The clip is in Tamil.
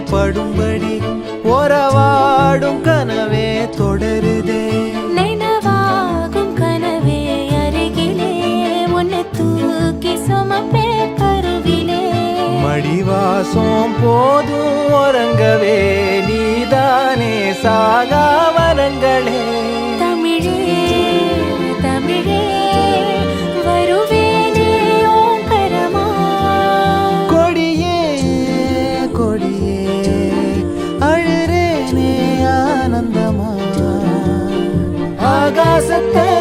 படும்படி உறவாடும் கனவே தொடருதே. நினைவாகும் கனவே அருகிலே உன்னை தூக்கி சுமப்பே கருவிலே. மடிவாசம் போதும் உறங்கவே நீதானே சாகா வரங்களே ஆகாசத்தை